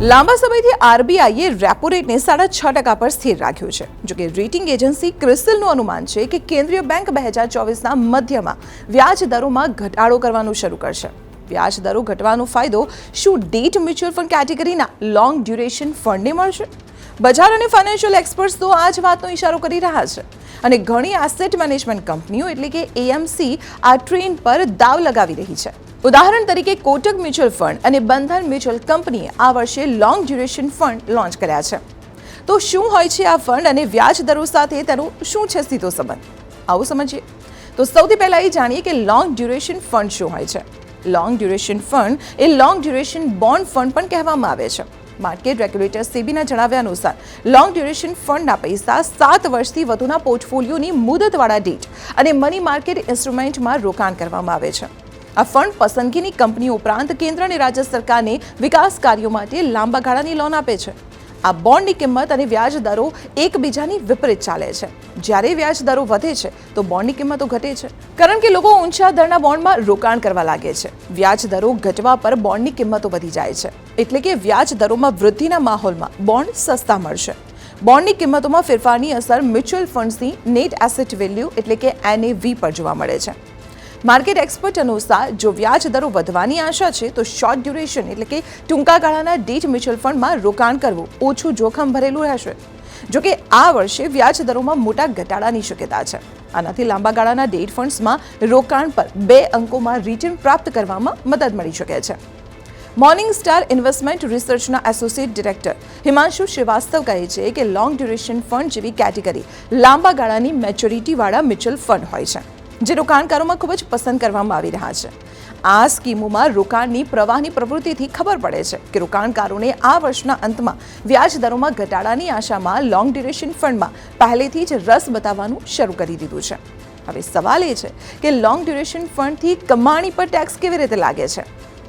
લાંબા સમયથી આરબીઆઈએ રેપો રેટને સાડા છ ટકા પર સ્થિર રાખ્યું છે. જોકે રેટિંગ એજન્સી ક્રિસ્ટલનું અનુમાન છે કે કેન્દ્રીય બેંક બે હજાર ચોવીસના મધ્યમાં વ્યાજ દરોમાં ઘટાડો કરવાનું શરૂ કરશે. વ્યાજ દરો ઘટવાનો ફાયદો શું ડેટ મ્યુચ્યુઅલ ફંડ કેટેગરીના લોંગ ડ્યુરેશન ફંડને મળશે? બજાર અને ફાઇનાન્શિયલ એક્સપર્ટ્સ તો આ જ વાતનો ઇશારો કરી રહ્યા છે. અને ઘણી એસેટ મેનેજમેન્ટ કંપનીઓ એટલે કે એએમસી આ ટ્રેન પર દાવ લગાવી રહી છે. ઉદાહરણ તરીકે કોટક મ્યુચ્યુઅલ ફંડ અને બંધન મ્યુચ્યુઅલ કંપનીએ આ વર્ષે લોંગ ડ્યુરેશન ફંડ લોન્ચ કર્યા છે. તો શું હોય છે આ ફંડ અને વ્યાજ દરો સાથે તેનો શું છે સીધો સંબંધ? આવું સમજીએ. તો સૌથી પહેલાં એ જાણીએ કે લોંગ ડ્યુરેશન ફંડ શું હોય છે. લોંગ ડ્યુરેશન ફંડ એ લોંગ ડ્યુરેશન બોન્ડ ફંડ પણ કહેવામાં આવે છે. માર્કેટ રેગ્યુલેટર સેબીના જણાવ્યા અનુસાર લોંગ ડ્યુરેશન ફંડના પૈસા સાત વર્ષથી વધુના પોર્ટફોલિયોની મુદતવાળા ડેટ અને મની માર્કેટ ઇન્સ્ટ્રુમેન્ટમાં રોકાણ કરવામાં આવે છે. આ ફંડ પસંદગીની કંપનીઓ ઉપરાંત કેન્દ્ર અને રાજ્ય સરકારને વિકાસ કાર્યો માટે લાંબા ગાળાની લોન આપે છે. આ બોન્ડની કિંમત અને વ્યાજ દરો એકબીજાની વિપરીત ચાલે છે. જ્યારે વ્યાજ દરો વધે છે, તો બોન્ડની કિંમતો ઘટે છે. કારણ કે લોકો ઊંચા દરના બોન્ડમાં રોકાણ કરવા લાગે છે. વ્યાજ દરો ઘટવા પર બોન્ડની કિંમતો વધી જાય છે. એટલે કે વ્યાજ દરોમાં વૃદ્ધિના માહોલમાં બોન્ડ સસ્તા મળશે. બોન્ડની કિંમતોમાં ફેરફારની અસર મ્યુચ્યુઅલ ફંડ્સની નેટ એસેટ વેલ્યુ એટલે કે એનએવી પર જોવા મળે છે. માર્કેટ એક્સપર્ટ અનુસાર જો વ્યાજ દરો વધવાની આશા છે, તો શોર્ટ ડ્યુરેશન એટલે કે ટૂંકા ગાળાના ડીટ મ્યુચ્યુઅલ ફંડમાં રોકાણ કરવું ઓછું જોખમ ભરેલું રહેશે. જોકે આ વર્ષે વ્યાજ દરોમાં મોટા ઘટાડાની શક્યતા છે. આનાથી લાંબા ગાળાના ડેટ ફંડ્સમાં રોકાણ પર બે અંકોમાં રિટર્ન પ્રાપ્ત કરવામાં મદદ મળી શકે છે. મોર્નિંગ સ્ટાર ઇન્વેસ્ટમેન્ટ રિસર્ચના એસોસિએટ ડિરેક્ટર હિમાંશુ શ્રીવાસ્તવ કહે છે કે લોંગ ડ્યુરેશન ફંડ જેવી કેટેગરી લાંબા ગાળાની મેચ્યોરિટીવાળા મ્યુચ્યુઅલ ફંડ હોય છે. જે રોકાણકારોમાં ખૂબ જ પસંદ કરવામાં આવી રહ્યા છે. આ સ્કીમોમાં રોકાણની પ્રવાહની પ્રવૃત્તિથી ખબર પડે છે કે રોકાણકારોને આ વર્ષના અંતમાં વ્યાજ દરોમાં ઘટાડાની આશામાં લોંગ ડ્યુરેશન ફંડમાં પહેલેથી જ રસ બતાવવાનું શરૂ કરી દીધું છે. હવે સવાલ એ છે કે લોંગ ડ્યુરેશન ફંડથી કમાણી પર ટેક્સ કેવી રીતે લાગે છે?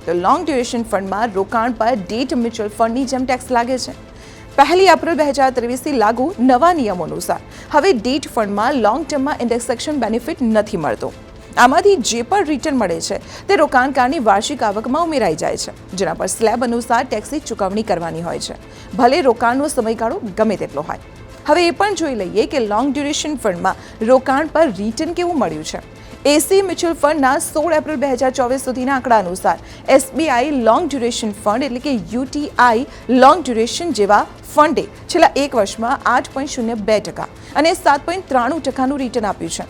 તો લોંગ ડ્યુરેશન ફંડમાં રોકાણ પર ડેટ મ્યુચ્યુઅલ ફંડની જેમ ટેક્સ લાગે છે. પહેલી એપ્રિલ બે હજાર ત્રેવીસથી લાગુ નવા નિયમો અનુસાર. હવે ડેટ ફંડમાં લોંગ ટર્મમાં ઇન્ડેક્સેશન બેનિફિટ નથી મળતો. આમાંથી જે પણ રિટર્ન મળે છે, તે રોકાણકારની વાર્ષિક આવકમાં ઉમેરાઈ જાય છે, જેના પર સ્લેબ અનુસાર ટેક્સની ચૂકવણી કરવાની હોય છે. ભલે રોકાણનો સમયગાળો ગમે તેટલો હોય. હવે એ પણ જોઈ લઈએ કે લોંગ ડ્યુરેશન ફંડમાં રોકાણ પર રિટર્ન કેવું મળ્યું છે. એસી મ્યુચ્યુઅલ ફંડના સોળ એપ્રિલ બે હજાર ચોવીસ સુધીના આંકડા અનુસાર એસબીઆઈ લોંગ ડ્યુરેશન ફંડ એટલે કે યુટીઆઈ લોંગ ડ્યુરેશન જેવા ફંડે છેલ્લા એક વર્ષમાં આઠ પોઈન્ટ શૂન્ય બે ટકા અને સાત પોઈન્ટ ત્રાણું ટકાનું રિટર્ન આપ્યું છે.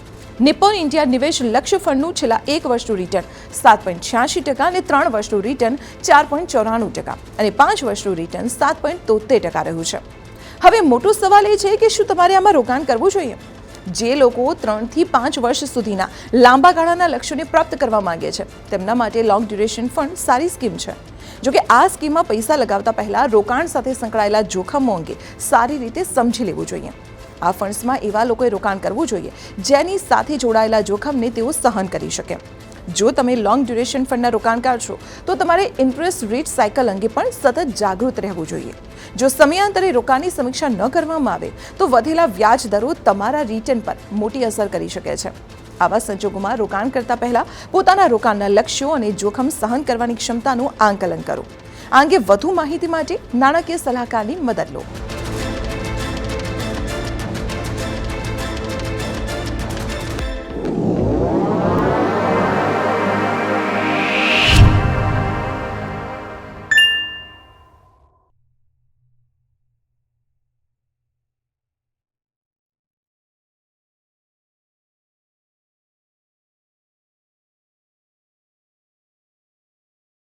નિપોન ઇન્ડિયા નિવેશ લક્ષ્ય ફંડનું છેલ્લા એક વર્ષનું રિટર્ન સાત પોઈન્ટ છ્યાસી ટકા અને ત્રણ વર્ષનું રિટર્ન ચાર પોઈન્ટ ચોરાણું ટકા અને પાંચ વર્ષનું રિટર્ન સાત પોઈન્ટ તોતેર ટકા રહ્યું છે. હવે મોટો સવાલ એ છે કે શું તમારે આમાં રોકાણ કરવું જોઈએ? જે લોકો ત્રણથી પાંચ વર્ષ સુધીના લાંબા ગાળાના લક્ષ્યોને પ્રાપ્ત કરવા માંગે છે. તેમના માટે લોંગ ડ્યુરેશન ફંડ સારી સ્કીમ છે. જોકે આ સ્કીમમાં પૈસા લગાવતા પહેલા રોકાણ સાથે સંકળાયેલા જોખમો અંગે સારી રીતે સમજી લેવું જોઈએ. આ ફંડ્સમાં એવા લોકોએ રોકાણ કરવું જોઈએ જેની સાથે જોડાયેલા જોખમને તેઓ સહન કરી શકે. જો તમે લોંગ ડ્યુરેશન ફંડના રોકાણકાર છો, તો તમારે ઇન્ટરેસ્ટ રેટ સાયકલ અંગે પણ સતત જાગૃત રહેવું જોઈએ. જો સમયાંતરે રોકાણની સમીક્ષા ન કરવામાં આવે, તો વધેલા વ્યાજ દરો તમારા રિટર્ન પર મોટી અસર કરી શકે છે. આવા સંજોગોમાં રોકાણ કરતા પહેલા પોતાના રોકાણના લક્ષ્યો અને જોખમ સહન કરવાની ક્ષમતાનું આંકલન કરો. આ અંગે વધુ માહિતી માટે નાણાકીય સલાહકારની મદદ લો.